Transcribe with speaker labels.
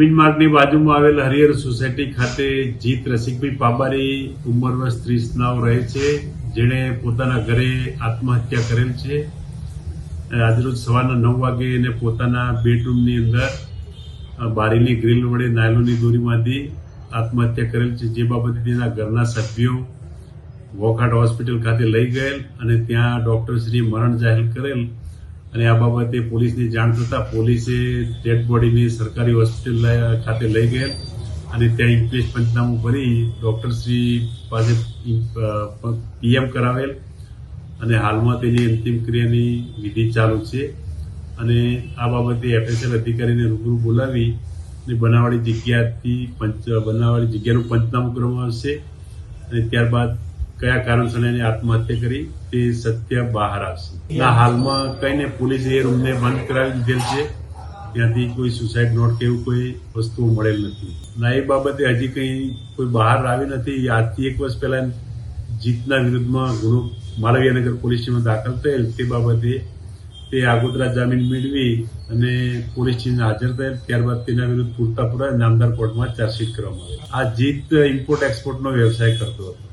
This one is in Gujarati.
Speaker 1: અમીન માર્ગની બાજુમાં આવેલ હરિહર સોસાયટી ખાતે જીત રસિકભાઈ પાબારી ઉંમર વર્ષ ત્રીસનાઓ રહે છે. જેણે પોતાના ઘરે આત્મહત્યા કરેલ છે. આજરોજ સવારના નવ વાગે એને પોતાના બેડરૂમની અંદર બારીની ગ્રીલ વડે નાયલોની દોરીમાંથી આત્મહત્યા કરેલ છે. જે બાબતે તેના ઘરના સભ્યો વોકહાટ હોસ્પિટલ ખાતે લઈ ગયેલ અને ત્યાં ડૉક્ટરશ્રીએ મરણ જાહેર કરેલ. અને આ બાબતે પોલીસની જાણ થતાં પોલીસે ડેડ બોડીને સરકારી હોસ્પિટલ ખાતે લઈ ગયેલ અને ત્યાં ઇન્ક્વેસ્ટ પંચનામું ભરી ડૉક્ટરશ્રી પાસે પીએમ કરાવેલ અને હાલમાં તેની અંતિમ ક્રિયાની વિધિ ચાલુ છે. અને આ બાબતે એફએસએલ અધિકારીને રૂબરૂ બોલાવી અને બનાવાળી જગ્યાથી પંચ, બનાવાળી જગ્યાનું પંચનામું કરવામાં આવશે અને ત્યારબાદ કયા કારણસર એને આત્મહત્યા કરી તે સત્ય બહાર આવશે. હાલમાં કઈને પોલીસે એ રૂમને બંધ કરાવી દીધેલ છે. ત્યાંથી કોઈ સુસાઇડ નોટ કે એવું કોઈ વસ્તુ મળેલ નથી. ના, એ બાબતે હજી કંઈ કોઈ બહાર આવી નથી. આજથી એક વર્ષ પહેલા જીતના વિરુદ્ધમાં ગુનો માલવીયાનગર પોલીસ સ્ટેશનમાં દાખલ થયેલ. તે બાબતે તે આગોતરા જામીન મેળવી અને પોલીસ સ્ટેશન હાજર થયેલ. ત્યારબાદ તેના વિરુદ્ધ પૂરતા પૂરા નામદાર કોર્ટમાં ચાર્જશીટ કરવામાં આવી આ જીત ઇમ્પોર્ટ એક્સપોર્ટનો વ્યવસાય કરતો હતો.